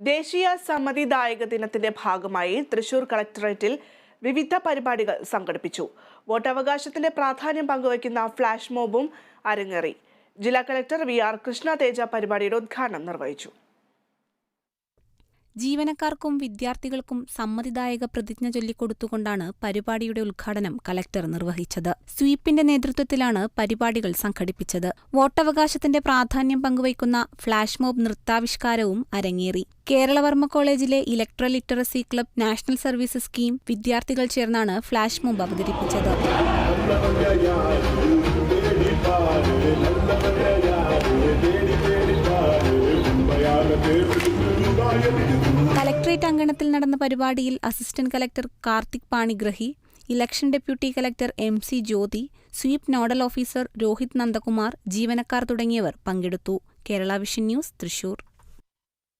ദേശീയ സമ്മതിദായക ദിനത്തിന്റെ ഭാഗമായി തൃശൂർ കളക്ടറേറ്റിൽ വിവിധ പരിപാടികൾ സംഘടിപ്പിച്ചു. വോട്ടവകാശത്തിന്റെ പ്രാധാന്യം പങ്കുവയ്ക്കുന്ന ഫ്ലാഷ് മോബും അരങ്ങേറി. ജില്ലാ collector V R Krishna Teja പരിപാടിയുടെ ഉദ്ഘാടനം നിർവഹിച്ചു. ജീവനക്കാർക്കും വിദ്യാർത്ഥികൾക്കും സമ്മതിദായക പ്രതിജ്ഞ ചൊല്ലിക്കൊടുത്തുകൊണ്ടാണ് പരിപാടിയുടെ ഉദ്ഘാടനം കലക്ടർ നിർവഹിച്ചത്. സ്വീപ്പിന്റെ നേതൃത്വത്തിലാണ് പരിപാടികൾ സംഘടിപ്പിച്ചത്. വോട്ടവകാശത്തിന്റെ പ്രാധാന്യം പങ്കുവയ്ക്കുന്ന ഫ്ളാഷ് മോബ് നൃത്താവിഷ്കാരവും അരങ്ങേറി. കേരളവർമ്മ കോളേജിലെ electoral literacy club national service scheme വിദ്യാർത്ഥികൾ ചേർന്നാണ് ഫ്ളാഷ് മോബ് അവതരിപ്പിച്ചത് കലക്ട്രേറ്റ് അങ്കണത്തിൽ നടന്ന പരിപാടിയിൽ assistant collector Karthik Panigrahi election deputy collector M C Jyothi sweep nodal officer Rohit Nandakumar ജീവനക്കാർ തുടങ്ങിയവർ പങ്കെടുത്തു. Kerala vision news Thrissur.